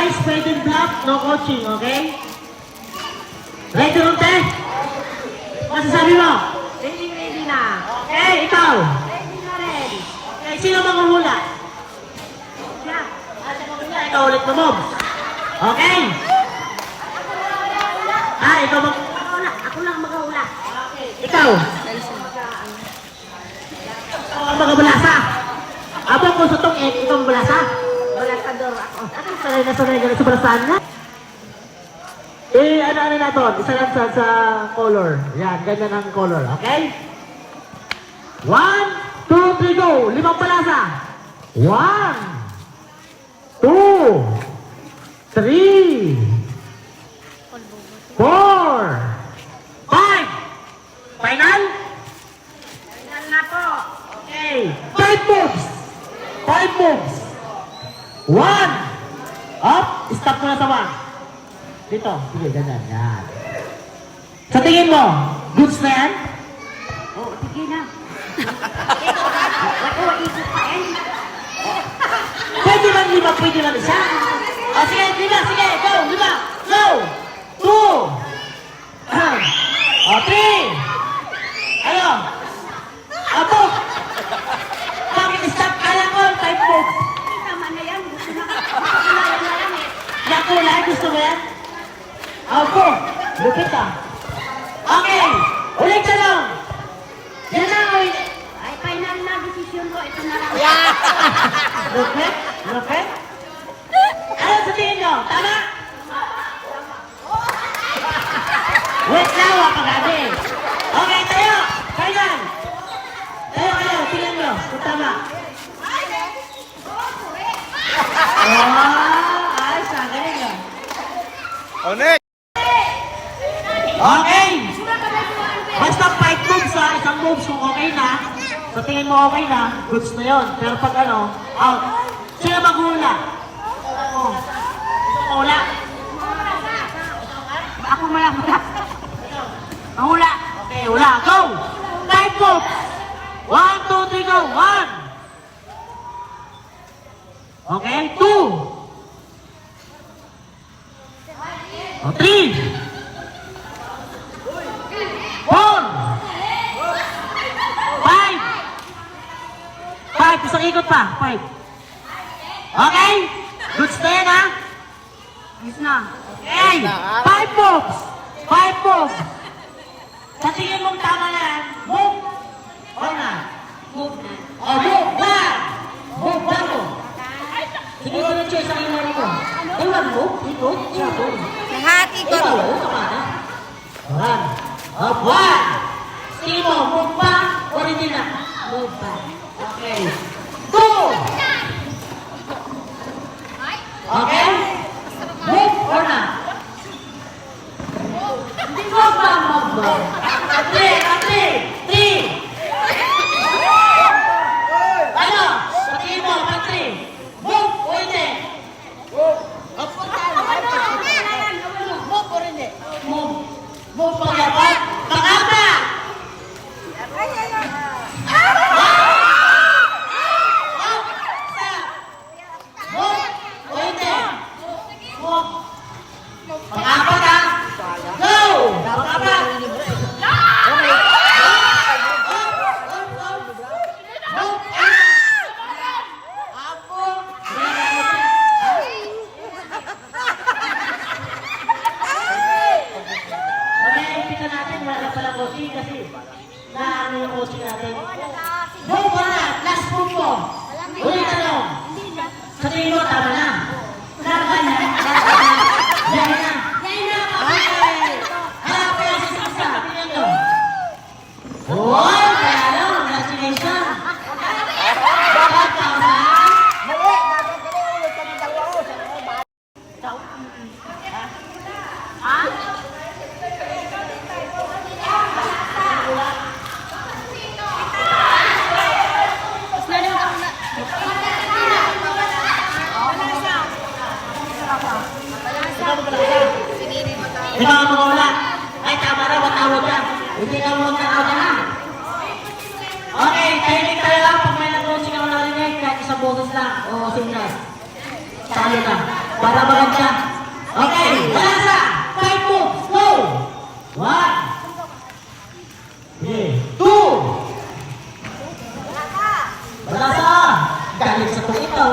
guys, fade and block, no coaching, okay? Ready ron, te? Masasabi mo? Ready, ready na. Okay, ikaw. Ready na rin. Okay, sino manguhula? Siya. Ah, siya manguhula, ikaw ulit mo, Mom. Okay? Ah, ikaw mag... Ako lang, lang maghahula. Ikaw. Ikaw ang mga balasa. Abo, kung sutong eh, ikaw ang balasa. Sanay na sanay ka na sa balasan na. Eh, ano ano na to? Isa lang sa, sa color. Yan, ganyan ang color. Okay? One, two, three, go! Limang balasa. One, two, three, four, five. Final? Final na po. Okay. Five moves. Five moves. One. Up. Stop mo na sa one. Dito. Sige, ganyan. Yan. Sa tingin mo, goods na yan? Oh, sige na. Ako, ikot pa eh. Pwede man lima, pwede man isa. O sige, lima, sige, go, lima, go. Two. O, three. Ano? Apo. Bakit stop? Kala ko, five moves. Hindi naman na yan. Gusto na. Kulay na yan eh. Nakulay, gusto mo yan? Ako, lupit ah. Okay, ulit ka lang. Yan na, ulit. Ay, final na decision ko. Ito na lang. Lupit? Lupit? Ano sa tingin nyo? Tama? Wait lang, wapagadi. Okay, tayo. Final. Tayo kayo, tingnan nyo. Kung tama. Oh, ayos na, galing ah. Oh, next! Okay! Basta five moves ha, isang moves kung okay na, sa tingin mo okay na, goods na yun. Pero pag ano, out. Sino maghula? Ako. Sino hula? Ako malang hula. Hula. Okay, hula. Go! Five moves! One, two, three, go! One! Okay, two! Oh, three! Four! Five! Five, isang ikot pa. Five. Okay? Goods na yan, ha? Ayos na. Okay! Five moves! Five moves! Sa tingin mong tama na yan, move! Or na? Move na. Oh, move! One! Move bago! Sige ko na choice ang inari mo. Ewan mo, ikot, po. Lahat Ikaw, oo, tama na. One. Up, one! Sige mo, move pa, or hindi na? Move ba? Okay. Two! Okay? Move or not? Hindi mo ba, move ba? Ate, ate, three! Ano? Pati mo, pati. Move o hindi? Move or hindi? Move. Move pa dapat? Makapa! Up! Stop! Move o hindi? Move. Pangapat ha? Go! Pangapat! Okay, umpisa natin. Wala pala coaching kasi na ano yung coaching natin. Move on na! Last move mo! Ulit tanong! Sa tingin mo, tama na. Tama na. Yan na. Okay. Harap kayo sa isa. Tingnan nyo. Oh, panalo. Congratulations. Bakit ka na? Ang mga wala. Hindi ka mo magkakaw ka na. Okay, tahimik tayo lang. Pag may nag-coaching ako narinig, kahit isang boses lang. O signal. Talo ka. Para maganda. Okay, wala sa. Five moves. Go! One. Two. Wala sa. Galing sa itong ito.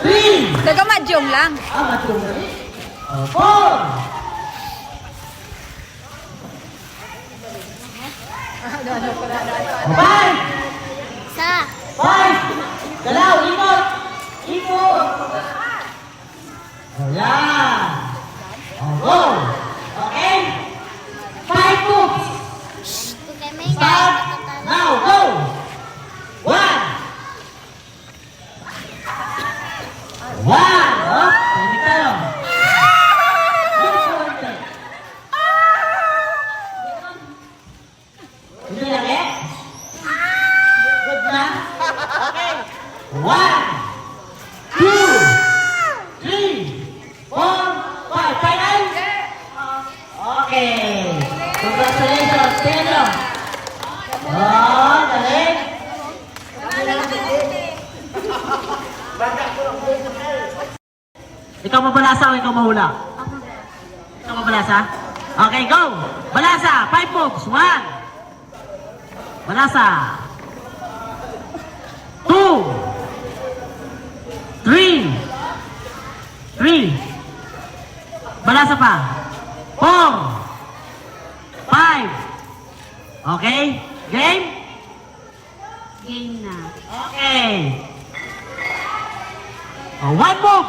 Three. Taga madyong lang. Ah, na rin. Uh, four. Five. Sa. Five. Galaw, ikot. Ikot. Ayan. Oh, go. Tingnan nyo. Oh, galing. Ikaw mabalasa o ikaw mahula? Ikaw mabalasa? Okay, go! Balasa! Five moves! One! Balasa! Two! Three! Three! Balasa pa! Four! Okay? Game? Game na. Okay. Uh, one move.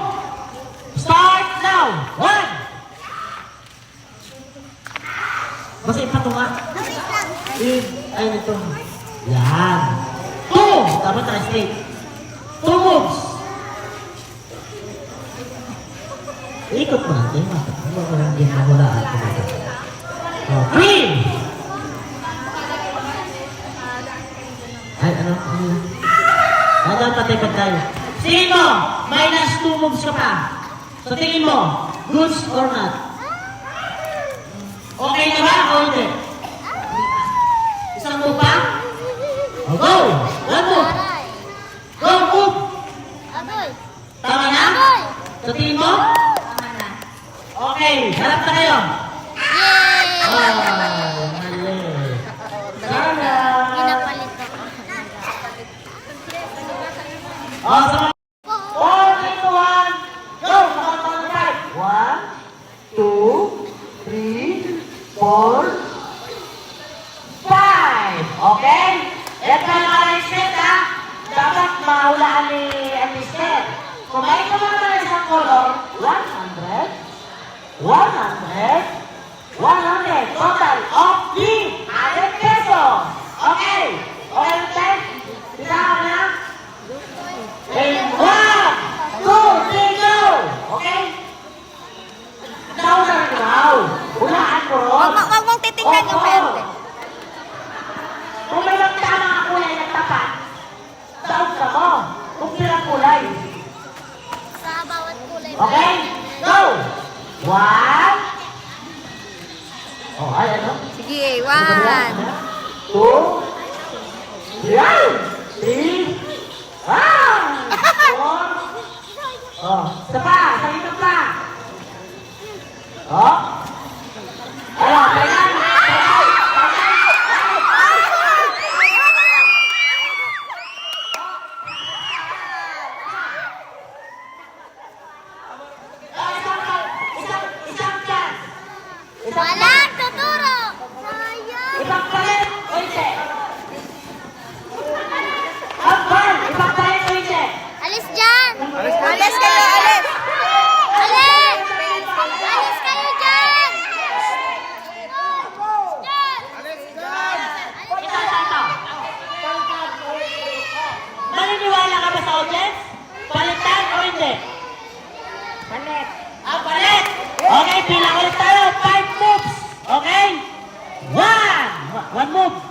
Start now. One. Basta ipatunga. In, ay, ito. Yan. Two. Dapat translate. Two moves. Ikot mo natin. Ano ko lang din mahula. Oh, three. Ay, ano? Ano? Ano ang patay tayo? Tingin mo, minus two moves ka pa. So tingin mo, goods or not? Okay na ba o hindi? Isang move pa? O go! One move! Go, move! Tama na? So tingin mo? Tama na. Okay, harap na kayo. Yay! Oh, mali. Sana. Pinapalit ako. Oh, sama. Four, three, two, one. Go! Count on five. One, two, three, four, five. Okay? Ito yung mga step, ha? Dapat mahulaan ni Ate Steph. Kung may kumama na isang color, 100, 100, 100. Total of 300 pesos. Okay? Okay, Steph? Kita ka na? And one, two, three, go! Okay? Ikaw na ikaw. Hulaan mo ron. Wag, wag, wag mong titignan yung Opo. perte. Kung may magtama ang kulay ng tapat, daog ka mo. Kung silang kulay. Sa bawat kulay. Okay? Go! One. Oh, ay, ano? Sige, one. Two. Three. Three. Ah! Four. Oh, isa pa, sa ito pa. Oh. Chance. Isang Wala, tuturo. Sayang. Ibang palit o hindi? Ang burn, ibang palit o hindi? Alis dyan. Alis kayo, alis. Alis. Alis kayo dyan. Dyan. Ito, ito, ito. Naniniwala ka ba sa audience? Palitan o hindi? Palit. Ah, palit! Okay, bilang ulit tayo. Five moves. Okay? One! One move.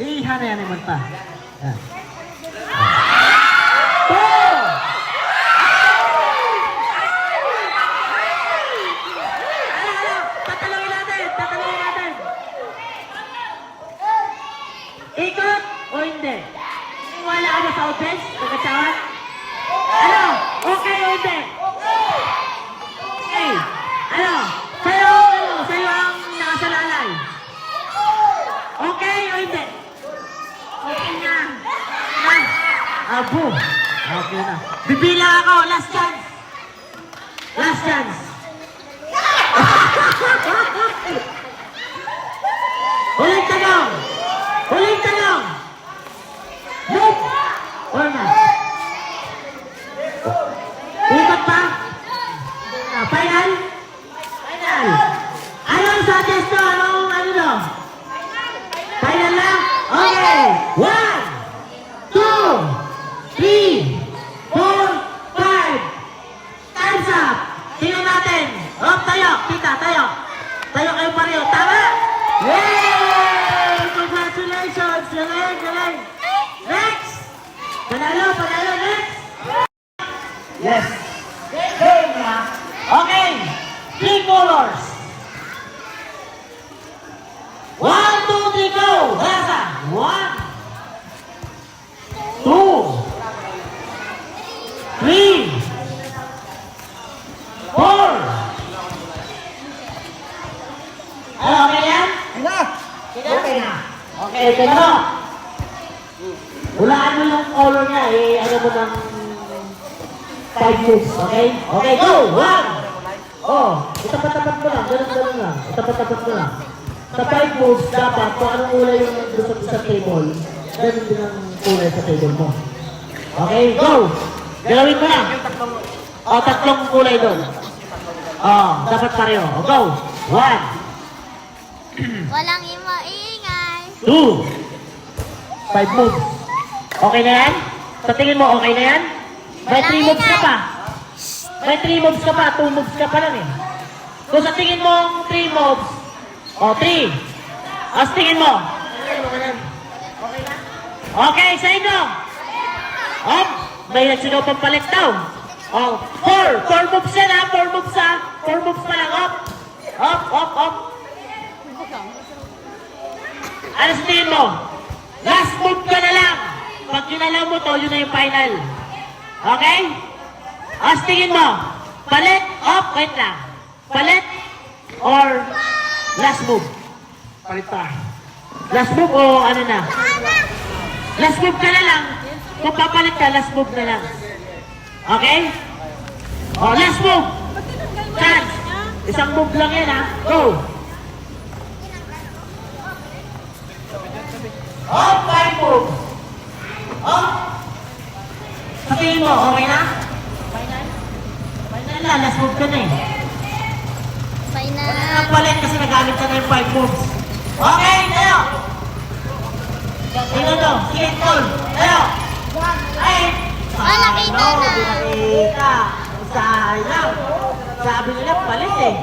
Eh, Ihana yan naman pa. Ah. Yan. Ikot o hindi? Wala ka na sa offense? Nagkasawa? Ano? Okay o hindi? Abo. Okay na. Bibilang ako. Last chance. Last chance. Huling tanong. Huling tanong. Move. Or na. Ikot pa. Ah, final? Final. Anong suggest to? Anong ano to? Final lang? Okay. One, two, three, four, five. Time's up. Tingnan natin. Oh, tayo. Kita, tayo. Tayo kayo pareho. Tama? Yay! Congratulations. Galing, galing. Next. Panalo, panalo. Next. Yes. Game na. Okay. Three colors. One, two, three, go! Rasa! One, two, three, four. Ano, okay yan? Na! Okay na. Ito na. Hulaan mo yung color niya, eh, ano mo ng five moves, okay? Okay, go! One! Oh, itapat-tapat mo lang, ganun-ganun lang. Itapat-tapat mo lang. Sa five moves, dapat kung anong kulay yung nandun sa table, ganun din ang kulay sa table mo. Okay, go! Galawin mo lang. O, tatlong kulay doon. Oh, dapat pareho. O, go! One, Walang imaingay. Two, five moves. Okay na yan? Sa tingin mo, okay na yan? May three moves ka pa. May three moves ka pa, two moves ka pa lang eh. Kung sa tingin mo, three moves, o, three. O, sa tingin mo. Okay, sa inyo. Oh, may nagsunaw pang palit daw. Oh, four. Four moves yan ha. Four moves ha. Four moves pa lang. Up. Up, up, up. Ano sa tingin mo? Last move ka na lang. Pag ginalaw mo to, yun na yung final. Okay? Sa tingin mo, palit, up, wait lang. Palit, or last move? Palit pa. Last move o ano na? Last move ka na lang. Kung papalit ka, last move na lang. Okay? O, last move. Chance. Isang move lang yan ha. Go. Oh, five move. Oh. Sa tingin mo, okay na? Final? Final na, last move ka na eh. Final. Wala na palit kasi nagamit ka na yung five moves. Okay, tayo! Tingnan to, sige, Tol. Tayo! Ay! Ah, nakita na. Nakita. Sayang. Sabi nila palit eh.